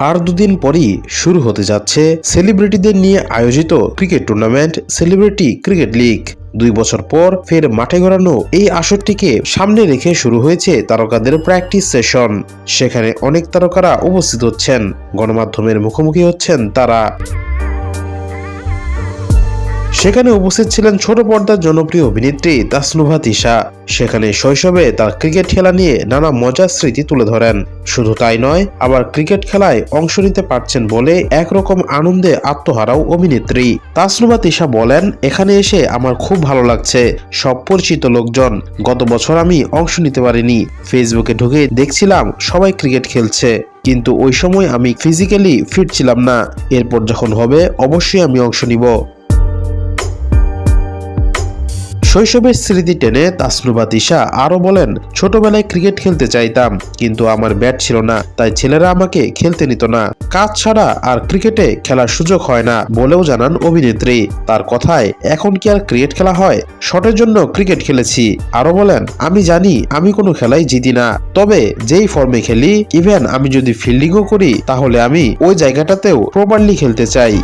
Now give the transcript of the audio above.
আর দুদিন পরই শুরু হতে যাচ্ছে সেলিব্রিটিদের নিয়ে আয়োজিত cricket tournament celebrity cricket league. দুই বছর পর ফের মাঠে গড়ানো এই আসরটিকে সামনে রেখে শুরু হয়েছে তারকাদের প্র্যাকটিস সেশন। সেখানে অনেক তারকারা উপস্থিত হচ্ছেন। গণমাধ্যমের মুখোমুখি হচ্ছেন তারা। সেখানে উপস্থিত ছিলেন ছোট পর্দার জনপ্রিয় অভিনেত্রী তাসনুভা তিশা। সেখানে শৈশবে তার ক্রিকেট খেলা নিয়ে নানা মজার স্মৃতি তুলে ধরেন। শুধু তাই নয়, আবার ক্রিকেট খেলায় অংশ নিতে পারছেন বলে একরকম আনন্দে আত্মহারাও অভিনেত্রী। তাসনুভা তিশা বলেন, এখানে এসে আমার খুব ভালো লাগছে। সব পরিচিত লোকজন, গত বছর আমি অংশ নিতে পারিনি। ফেসবুকে ঢুকে দেখছিলাম সবাই ক্রিকেট খেলছে। কিন্তু ওই সময় আমি ফিজিক্যালি ফিট ছিলাম না। এরপর যখন হবে, অবশ্যই আমি অংশ নিব। শৈশবের স্মৃতি টেনে তাসনুবা দিশা আরও বলেন, ছোটবেলায় ক্রিকেট খেলতে চাইতাম, কিন্তু আমার ব্যাট ছিল না, তাই ছেলেরা আমাকে খেলতে নিত না। কাজ ছাড়া আর ক্রিকেটে খেলার সুযোগ হয় না, বলেও জানান অভিনেত্রী। তার কথায়, এখন কি আর ক্রিকেট খেলা হয়? শটের জন্য ক্রিকেট খেলেছি। আরও বলেন, আমি জানি, আমি কোনো খেলাই জিতি না। তবে যেই ফর্মে খেলি ইভেন আমি যদি ফিল্ডিংও করি, তাহলে আমি ওই জায়গাটাতেও প্রপারলি খেলতে চাই।